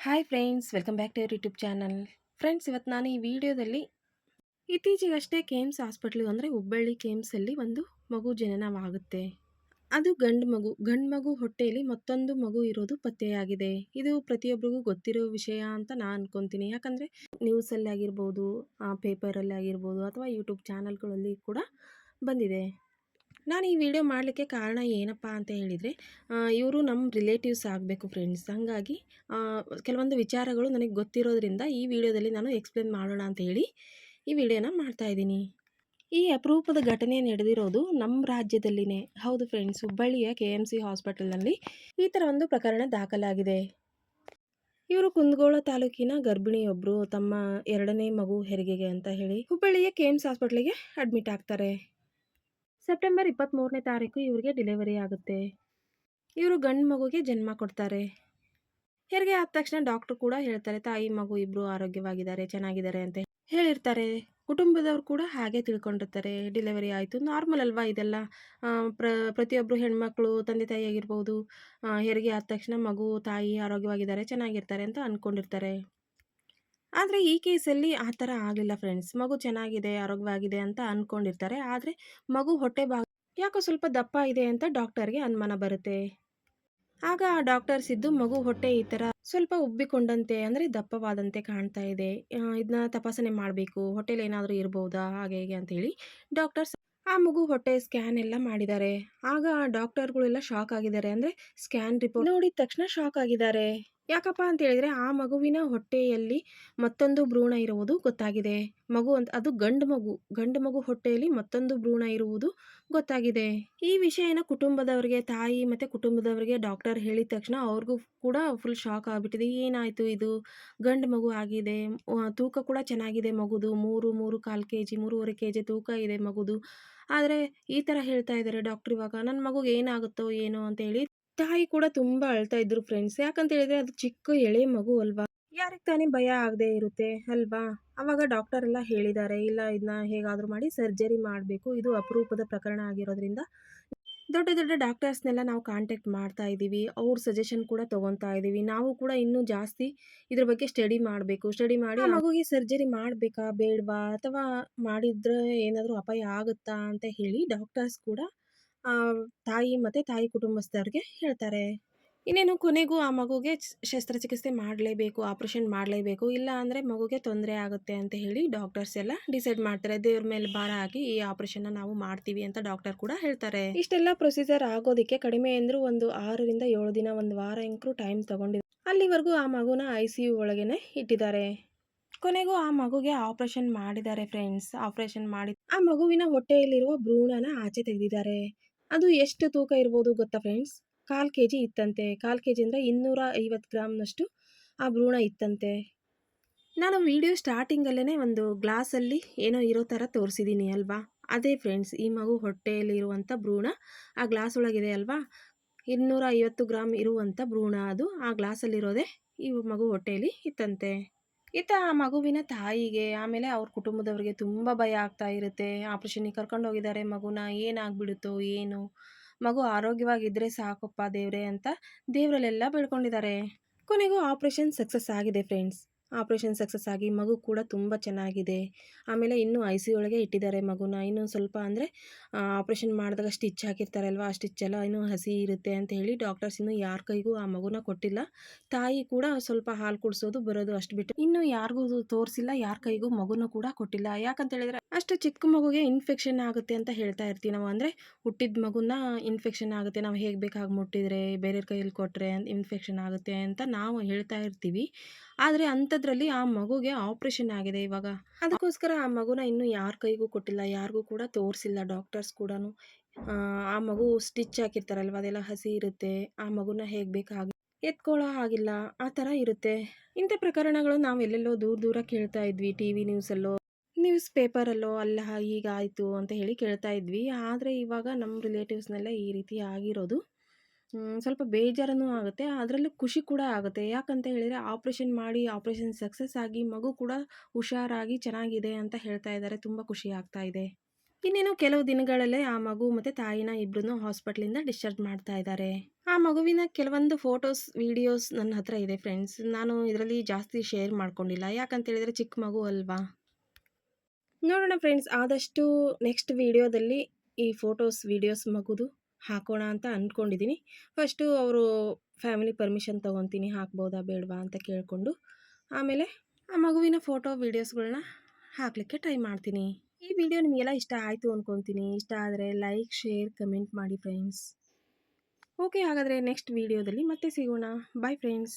Hi friends welcome back to YouTube channel friends ಇವತ್ತು ನಾನು ಈ ವಿಡಿಯೋದಲ್ಲಿ ಇತ್ತೀಚೆಗಷ್ಟೇ ಕೇಮ್ಸ್ ಹಾಸ್ಪಿಟ್ಲಿಗೆ ಅಂದರೆ ಹುಬ್ಬಳ್ಳಿ ಕೇಮ್ಸಲ್ಲಿ ಒಂದು ಮಗು ಜನನವಾಗುತ್ತೆ. ಅದು ಗಂಡು ಮಗು ಗಂಡು ಮಗು ಹೊಟ್ಟೆಯಲ್ಲಿ ಮತ್ತೊಂದು ಮಗು ಇರೋದು ಪತ್ತೆಯಾಗಿದೆ. ಇದು ಪ್ರತಿಯೊಬ್ಬರಿಗೂ ಗೊತ್ತಿರೋ ವಿಷಯ ಅಂತ ನಾನು ಅನ್ಕೊತೀನಿ. ಯಾಕಂದರೆ ನ್ಯೂಸಲ್ಲಿ ಆಗಿರ್ಬೋದು ಪೇಪರಲ್ಲಿ ಆಗಿರ್ಬೋದು ಅಥವಾ ಯೂಟ್ಯೂಬ್ ಚಾನಲ್ಗಳಲ್ಲಿ ಕೂಡ ಬಂದಿದೆ. ನಾನು ಈ ವಿಡಿಯೋ ಮಾಡಲಿಕ್ಕೆ ಕಾರಣ ಏನಪ್ಪ ಅಂತ ಹೇಳಿದರೆ ಇವರು ನಮ್ಮ ರಿಲೇಟಿವ್ಸ್ ಆಗಬೇಕು ಫ್ರೆಂಡ್ಸ್ ಹಾಗಾಗಿ ಕೆಲವೊಂದು ವಿಚಾರಗಳು ನನಗೆ ಗೊತ್ತಿರೋದ್ರಿಂದ ಈ ವಿಡಿಯೋದಲ್ಲಿ ನಾನು ಎಕ್ಸ್ಪ್ಲೇನ್ ಮಾಡೋಣ ಅಂತ ಹೇಳಿ ಈ ವಿಡಿಯೋನ ಮಾಡ್ತಾಯಿದ್ದೀನಿ ಈ ಅಪರೂಪದ ಘಟನೆ ನಡೆದಿರೋದು ನಮ್ಮ ರಾಜ್ಯದಲ್ಲಿನೇ. ಹೌದು ಫ್ರೆಂಡ್ಸ್ ಹುಬ್ಬಳ್ಳಿಯ ಕೆ ಎಂ ಸಿ ಹಾಸ್ಪಿಟಲ್ನಲ್ಲಿ ಈ ಥರ ಒಂದು ಪ್ರಕರಣ ದಾಖಲಾಗಿದೆ. ಇವರು ಕುಂದಗೋಳ ತಾಲೂಕಿನ ಗರ್ಭಿಣಿಯೊಬ್ಬರು ತಮ್ಮ ಎರಡನೇ ಮಗು ಹೆರಿಗೆಗೆ ಅಂತ ಹೇಳಿ ಹುಬ್ಬಳ್ಳಿಯ ಕೆ ಎಂ ಸಿ ಹಾಸ್ಪಿಟ್ಲಿಗೆ ಅಡ್ಮಿಟ್ ಆಗ್ತಾರೆ. ಸೆಪ್ಟೆಂಬರ್ ಇಪ್ಪತ್ತ್ಮೂರನೇ ತಾರೀಕು ಇವರಿಗೆ ಡೆಲಿವರಿ ಆಗುತ್ತೆ. ಇವರು ಗಂಡು ಮಗುಗೆ ಜನ್ಮ ಕೊಡ್ತಾರೆ. ಹೆರಿಗೆ ಆದ ತಕ್ಷಣ ಡಾಕ್ಟ್ರು ಕೂಡ ಹೇಳ್ತಾರೆ, ತಾಯಿ, ಮಗು ಇಬ್ಬರು ಆರೋಗ್ಯವಾಗಿದ್ದಾರೆ, ಚೆನ್ನಾಗಿದ್ದಾರೆ ಅಂತ ಹೇಳಿರ್ತಾರೆ. ಕುಟುಂಬದವ್ರು ಕೂಡ ಹಾಗೆ ತಿಳ್ಕೊಂಡಿರ್ತಾರೆ. ಡೆಲಿವರಿ ಆಯಿತು. ನಾರ್ಮಲ್ ಅಲ್ವಾ ಇದೆಲ್ಲ? ಪ್ರ ಪ್ರತಿಯೊಬ್ಬರು ಹೆಣ್ಮಕ್ಳು, ತಂದೆ ತಾಯಿ ಆಗಿರ್ಬೋದು. ಹೆರಿಗೆ ಆದ ತಕ್ಷಣ ಮಗು, ತಾಯಿ ಆರೋಗ್ಯವಾಗಿದ್ದಾರೆ, ಚೆನ್ನಾಗಿರ್ತಾರೆ ಅಂತ ಅಂದ್ಕೊಂಡಿರ್ತಾರೆ ಆದರೆ ಈ ಕೇಸಲ್ಲಿ ಆ ಥರ ಆಗಲಿಲ್ಲ ಫ್ರೆಂಡ್ಸ್. ಮಗು ಚೆನ್ನಾಗಿದೆ, ಆರೋಗ್ಯವಾಗಿದೆ ಅಂತ ಅಂದ್ಕೊಂಡಿರ್ತಾರೆ ಆದರೆ ಮಗು ಹೊಟ್ಟೆ ಭಾಗ ಯಾಕೋ ಸ್ವಲ್ಪ ದಪ್ಪ ಇದೆ ಅಂತ ಡಾಕ್ಟರ್ಗೆ ಅನುಮಾನ ಬರುತ್ತೆ. ಆಗ ಆ ಡಾಕ್ಟರ್ಸ್ ಇದ್ದು ಮಗು ಹೊಟ್ಟೆ ಈ ಥರ ಸ್ವಲ್ಪ ಉಬ್ಬಿಕೊಂಡಂತೆ ಅಂದರೆ ದಪ್ಪವಾದಂತೆ ಕಾಣ್ತಾ ಇದೆ. ಇದನ್ನ ತಪಾಸಣೆ ಮಾಡಬೇಕು. ಹೊಟ್ಟೆಲಿ ಏನಾದರೂ ಇರ್ಬೋದಾ? ಹಾಗೆ ಹೇಗೆ ಅಂತ ಹೇಳಿ ಡಾಕ್ಟರ್ಸ್ ಆ ಮಗು ಹೊಟ್ಟೆ ಸ್ಕ್ಯಾನ್ ಎಲ್ಲ ಮಾಡಿದ್ದಾರೆ. ಆಗ ಆ ಡಾಕ್ಟರ್ಗಳೆಲ್ಲ ಶಾಕ್ ಆಗಿದ್ದಾರೆ ಅಂದರೆ ಸ್ಕ್ಯಾನ್ ರಿಪೋರ್ಟ್ ನೋಡಿದ ತಕ್ಷಣ ಶಾಕ್ ಆಗಿದ್ದಾರೆ. ಯಾಕಪ್ಪ ಅಂತ ಹೇಳಿದ್ರೆ ಆ ಮಗುವಿನ ಹೊಟ್ಟೆಯಲ್ಲಿ ಮತ್ತೊಂದು ಭ್ರೂಣ ಇರುವುದು ಗೊತ್ತಾಗಿದೆ. ಮಗು ಅಂತ ಅದು ಗಂಡು ಮಗು ಗಂಡು ಮಗು ಹೊಟ್ಟೆಯಲ್ಲಿ ಮತ್ತೊಂದು ಭ್ರೂಣ ಇರುವುದು ಗೊತ್ತಾಗಿದೆ. ಈ ವಿಷಯನ ಕುಟುಂಬದವರಿಗೆ, ತಾಯಿ ಮತ್ತು ಕುಟುಂಬದವರಿಗೆ ಡಾಕ್ಟರ್ ಹೇಳಿದ ತಕ್ಷಣ ಅವ್ರಿಗೂ ಕೂಡ ಫುಲ್ ಶಾಕ್ ಆಗಿಬಿಟ್ಟಿದೆ. ಏನಾಯಿತು ಇದು? ಗಂಡು ಮಗು ಆಗಿದೆ. ತೂಕ ಕೂಡ ಚೆನ್ನಾಗಿದೆ ಮಗುದು. ಮೂರು ಮೂರು ಕಾಲು ಕೆ ಜಿ ಮೂರುವರೆ ಕೆ ಜಿ ತೂಕ ಇದೆ ಮಗುದು. ಆದರೆ ಈ ಥರ ಹೇಳ್ತಾ ಇದ್ದಾರೆ ಡಾಕ್ಟ್ರ್ ಇವಾಗ. ನನ್ನ ಮಗುಗೆ ಏನಾಗುತ್ತೋ ಏನೋ ಅಂತ ಹೇಳಿ ತಾಯಿ ಕೂಡ ತುಂಬಾ ಅಳ್ತಾ ಇದ್ರು ಫ್ರೆಂಡ್ಸ್ ಯಾಕಂತ ಹೇಳಿದ್ರೆ ಅದು ಚಿಕ್ಕ ಎಳೆ ಮಗು ಅಲ್ವಾ? ಯಾರಿಗೆ ತಾನೇ ಭಯ ಆಗದೆ ಇರುತ್ತೆ ಅಲ್ವಾ? ಅವಾಗ ಡಾಕ್ಟರ್ ಎಲ್ಲ ಹೇಳಿದ್ದಾರೆ ಇಲ್ಲ ಇದನ್ನ ಹೇಗಾದರೂ ಮಾಡಿ ಸರ್ಜರಿ ಮಾಡಬೇಕು. ಇದು ಅಪರೂಪದ ಪ್ರಕರಣ ಆಗಿರೋದ್ರಿಂದ ದೊಡ್ಡ ದೊಡ್ಡ ಡಾಕ್ಟರ್ಸ್ನೆಲ್ಲ ನಾವು ಕಾಂಟ್ಯಾಕ್ಟ್ ಮಾಡ್ತಾ ಇದ್ದೀವಿ. ಅವ್ರ ಸಜೆಷನ್ ಕೂಡ ತೊಗೊತಾ ಇದ್ದೀವಿ. ನಾವು ಕೂಡ ಇನ್ನೂ ಜಾಸ್ತಿ ಇದ್ರ ಬಗ್ಗೆ ಸ್ಟಡಿ ಮಾಡಬೇಕು. ಸ್ಟಡಿ ಮಾಡಿ ಮಗುಗೆ ಸರ್ಜರಿ ಮಾಡಬೇಕಾ ಬೇಡವಾ ಅಥವಾ ಮಾಡಿದ್ರೆ ಏನಾದರೂ ಅಪಾಯ ಆಗುತ್ತಾ ಅಂತ ಹೇಳಿ ಡಾಕ್ಟರ್ಸ್ ಕೂಡ ತಾಯಿ ಮತ್ತು ತಾಯಿ ಕುಟುಂಬಸ್ಥರಿಗೆ ಹೇಳ್ತಾರೆ. ಇನ್ನೇನು ಕೊನೆಗೂ ಆ ಮಗುಗೆ ಶಸ್ತ್ರಚಿಕಿತ್ಸೆ ಮಾಡಲೇಬೇಕು, ಆಪ್ರೇಷನ್ ಮಾಡಲೇಬೇಕು, ಇಲ್ಲ ಅಂದರೆ ಮಗುಗೆ ತೊಂದರೆ ಆಗುತ್ತೆ ಅಂತ ಹೇಳಿ ಡಾಕ್ಟರ್ಸ್ ಎಲ್ಲ ಡಿಸೈಡ್ ಮಾಡ್ತಾರೆ. ದೇವ್ರ ಮೇಲೆ ಭಾರ ಹಾಕಿ ಈ ಆಪ್ರೇಷನ್ನ ನಾವು ಮಾಡ್ತೀವಿ ಅಂತ ಡಾಕ್ಟರ್ ಕೂಡ ಹೇಳ್ತಾರೆ. ಇಷ್ಟೆಲ್ಲ ಪ್ರೊಸೀಜರ್ ಆಗೋದಕ್ಕೆ ಕಡಿಮೆ ಅಂದರೂ ಒಂದು ಆರರಿಂದ ಏಳು ದಿನ, ಒಂದು ವಾರ ಇಂಕ್ರೂ ಟೈಮ್ ತಗೊಂಡಿದೆ, ಅಲ್ಲಿವರೆಗೂ ಆ ಮಗುನ ಐ ಸಿ ಯು ಒಳಗೇನೆ ಇಟ್ಟಿದ್ದಾರೆ. ಕೊನೆಗೂ ಆ ಮಗುಗೆ ಆಪರೇಷನ್ ಮಾಡಿದ್ದಾರೆ ಫ್ರೆಂಡ್ಸ್. ಆಪರೇಷನ್ ಮಾಡಿ, ಆ ಮಗುವಿನ ಹೊಟ್ಟೆಯಲ್ಲಿರುವ ಭ್ರೂಣನ ಆಚೆ ತೆಗೆದಿದ್ದಾರೆ. ಅದು ಎಷ್ಟು ತೂಕ ಇರ್ಬೋದು ಗೊತ್ತಾ ಫ್ರೆಂಡ್ಸ್ ಕಾಲು ಕೆ ಜಿ ಇತ್ತಂತೆ. ಕಾಲು ಕೆ ಜಿ ಅಂದರೆ ಇನ್ನೂರ ಐವತ್ತು ಗ್ರಾಮ್ನಷ್ಟು ಆ ಭ್ರೂಣ ಇತ್ತಂತೆ. ನಾನು ವಿಡಿಯೋ ಸ್ಟಾರ್ಟಿಂಗಲ್ಲೇ ಒಂದು ಗ್ಲಾಸಲ್ಲಿ ಏನೋ ಇರೋ ಥರ ತೋರಿಸಿದ್ದೀನಿ ಅಲ್ವಾ? ಅದೇ ಫ್ರೆಂಡ್ಸ್ ಈ ಮಗು ಹೊಟ್ಟೆಯಲ್ಲಿ ಇರುವಂಥ ಭ್ರೂಣ ಆ ಗ್ಲಾಸ್ ಒಳಗಿದೆ ಅಲ್ವಾ? ಇನ್ನೂರ ಐವತ್ತು ಗ್ರಾಮ್ ಇರುವಂಥ ಭ್ರೂಣ ಅದು. ಆ ಗ್ಲಾಸಲ್ಲಿರೋದೇ ಈ ಮಗು ಹೊಟ್ಟೆಯಲ್ಲಿ ಇತ್ತಂತೆ. ಇತ್ತ ಆ ಮಗುವಿನ ತಾಯಿಗೆ, ಆಮೇಲೆ ಅವ್ರ ಕುಟುಂಬದವರಿಗೆ ತುಂಬ ಭಯ ಆಗ್ತಾ ಇರುತ್ತೆ. ಆಪ್ರೇಷನ್ಗೆ ಕರ್ಕೊಂಡು ಹೋಗಿದ್ದಾರೆ ಮಗುನ, ಏನಾಗ್ಬಿಡುತ್ತೋ ಏನು? ಮಗು ಆರೋಗ್ಯವಾಗಿದ್ದರೆ ಸಾಕಪ್ಪ ದೇವ್ರೆ ಅಂತ ದೇವರಲ್ಲೆಲ್ಲ ಬೆಳ್ಕೊಂಡಿದ್ದಾರೆ ಕೊನೆಗೂ ಆಪ್ರೇಷನ್ ಸಕ್ಸಸ್ ಆಗಿದೆ ಫ್ರೆಂಡ್ಸ್. ಆಪ್ರೇಷನ್ ಸಕ್ಸಸ್ ಆಗಿ ಮಗು ಕೂಡ ತುಂಬ ಚೆನ್ನಾಗಿದೆ. ಆಮೇಲೆ ಇನ್ನೂ ಐ ಸಿ ಒಳಗೆ ಇಟ್ಟಿದ್ದಾರೆ ಮಗುನ. ಇನ್ನೊಂದು ಸ್ವಲ್ಪ ಅಂದರೆ ಆಪ್ರೇಷನ್ ಮಾಡಿದಾಗ ಸ್ಟಿಚ್ ಹಾಕಿರ್ತಾರಲ್ವ, ಆ ಸ್ಟಿಚ್ ಎಲ್ಲ ಇನ್ನೂ ಹಸಿ ಇರುತ್ತೆ ಅಂತ ಹೇಳಿ ಡಾಕ್ಟರ್ಸ್ ಇನ್ನೂ ಯಾರ ಕೈಗೂ ಆ ಮಗುನ ಕೊಟ್ಟಿಲ್ಲ. ತಾಯಿ ಕೂಡ ಸ್ವಲ್ಪ ಹಾಲು ಕುಡಿಸೋದು ಬರೋದು ಅಷ್ಟು ಬಿಟ್ಟು ಇನ್ನು ಯಾರಿಗೂ ತೋರಿಸಿಲ್ಲ, ಯಾರ ಕೈಗೂ ಮಗುನ ಕೂಡ ಕೊಟ್ಟಿಲ್ಲ. ಯಾಕಂತ ಹೇಳಿದ್ರೆ, ಅಷ್ಟು ಚಿಕ್ಕ ಮಗುಗೆ ಇನ್ಫೆಕ್ಷನ್ ಆಗುತ್ತೆ ಅಂತ ಹೇಳ್ತಾ ಇರ್ತೀವಿ ನಾವು. ಅಂದರೆ ಹುಟ್ಟಿದ ಮಗುನ ಇನ್ಫೆಕ್ಷನ್ ಆಗುತ್ತೆ. ನಾವು ಹೇಗೆ ಬೇಕಾಗಿ ಮುಟ್ಟಿದ್ರೆ ಬೇರೆ ಕೈಯಲ್ಲಿ ಕೊಟ್ಟರೆ ಇನ್ಫೆಕ್ಷನ್ ಆಗುತ್ತೆ ಅಂತ ನಾವು ಹೇಳ್ತಾ ಇರ್ತೀವಿ. ಆದರೆ ಅಂಥದ್ರಲ್ಲಿ ಆ ಮಗುಗೆ ಆಪ್ರೇಷನ್ ಆಗಿದೆ ಇವಾಗ. ಅದಕ್ಕೋಸ್ಕರ ಆ ಮಗುನ ಇನ್ನೂ ಯಾರ ಕೈಗೂ ಕೊಟ್ಟಿಲ್ಲ, ಯಾರಿಗೂ ಕೂಡ ತೋರಿಸಿಲ್ಲ ಡಾಕ್ಟರ್ಸ್ ಕೂಡ ಆ ಮಗು ಸ್ಟಿಚ್ ಹಾಕಿರ್ತಾರಲ್ವ, ಅದೆಲ್ಲ ಹಸಿ ಇರುತ್ತೆ. ಆ ಮಗುನ ಹೇಗೆ ಬೇಕಾಗಿ ಎತ್ಕೊಳ್ಳೋ ಹಾಗಿಲ್ಲ, ಆ ಥರ ಇರುತ್ತೆ. ಇಂಥ ಪ್ರಕರಣಗಳು ನಾವು ಎಲ್ಲೆಲ್ಲೋ ದೂರ ದೂರ ಕೇಳ್ತಾ ಇದ್ವಿ ಟಿ ವಿ ನ್ಯೂಸಲ್ಲೋ ನ್ಯೂಸ್ ಪೇಪರಲ್ಲೋ ಅಲ್ಲ ಹೀಗಾಯಿತು ಅಂತ ಹೇಳಿ ಕೇಳ್ತಾ ಇದ್ವಿ. ಆದರೆ ಇವಾಗ ನಮ್ಮ ರಿಲೇಟಿವ್ಸ್ನೆಲ್ಲ ಈ ರೀತಿ ಆಗಿರೋದು. ಸ್ವಲ್ಪ ಬೇಜಾರನೂ ಆಗುತ್ತೆ ಅದರಲ್ಲೂ ಖುಷಿ ಕೂಡ ಆಗುತ್ತೆ ಯಾಕಂತ ಹೇಳಿದರೆ ಆಪ್ರೇಷನ್ ಮಾಡಿ ಆಪ್ರೇಷನ್ ಸಕ್ಸಸ್ ಆಗಿ ಮಗು ಕೂಡ ಹುಷಾರಾಗಿ ಚೆನ್ನಾಗಿದೆ ಅಂತ ಹೇಳ್ತಾ ಇದ್ದಾರೆ ತುಂಬ ಖುಷಿ ಆಗ್ತಾ ಇದೆ ಇನ್ನೇನು ಕೆಲವು ದಿನಗಳಲ್ಲೇ ಆ ಮಗು ಮತ್ತು ತಾಯಿನ ಇಬ್ಬರನ್ನು ಹಾಸ್ಪಿಟ್ಲಿಂದ ಡಿಸ್ಚಾರ್ಜ್ ಮಾಡ್ತಾ ಇದ್ದಾರೆ ಆ ಮಗುವಿನ ಕೆಲವೊಂದು ಫೋಟೋಸ್, ವಿಡಿಯೋಸ್ ನನ್ನ ಹತ್ರ ಇದೆ ಫ್ರೆಂಡ್ಸ್. ನಾನು ಇದರಲ್ಲಿ ಜಾಸ್ತಿ ಶೇರ್ ಮಾಡ್ಕೊಂಡಿಲ್ಲ. ಯಾಕಂತೇಳಿದರೆ ಚಿಕ್ಕ ಮಗು ಅಲ್ವಾ? ನೋಡೋಣ ಫ್ರೆಂಡ್ಸ್ ಆದಷ್ಟು ನೆಕ್ಸ್ಟ್ ವಿಡಿಯೋದಲ್ಲಿ ಈ ಫೋಟೋಸ್, ವಿಡಿಯೋಸ್ ಮಗುದು ಹಾಕೋಣ ಅಂತ ಅಂದ್ಕೊಂಡಿದ್ದೀನಿ. ಫಸ್ಟು ಅವರು ಫ್ಯಾಮಿಲಿ ಪರ್ಮಿಷನ್ ತೊಗೊತೀನಿ ಹಾಕ್ಬೋದಾ ಬೇಡವಾ ಅಂತ ಕೇಳಿಕೊಂಡು ಆಮೇಲೆ ಆ ಮಗುವಿನ ಫೋಟೋ, ವೀಡಿಯೋಸ್ಗಳನ್ನ ಹಾಕಲಿಕ್ಕೆ ಟ್ರೈ ಮಾಡ್ತೀನಿ. ಈ ವಿಡಿಯೋ ನಿಮಗೆಲ್ಲ ಇಷ್ಟ ಆಯಿತು ಅಂದ್ಕೊತೀನಿ. ಇಷ್ಟ ಆದರೆ ಲೈಕ್, ಶೇರ್, ಕಮೆಂಟ್ ಮಾಡಿ ಫ್ರೆಂಡ್ಸ್. ಓಕೆ ಹಾಗಾದರೆ ನೆಕ್ಸ್ಟ್ ವೀಡಿಯೋದಲ್ಲಿ ಮತ್ತೆ ಸಿಗೋಣ. Bye friends.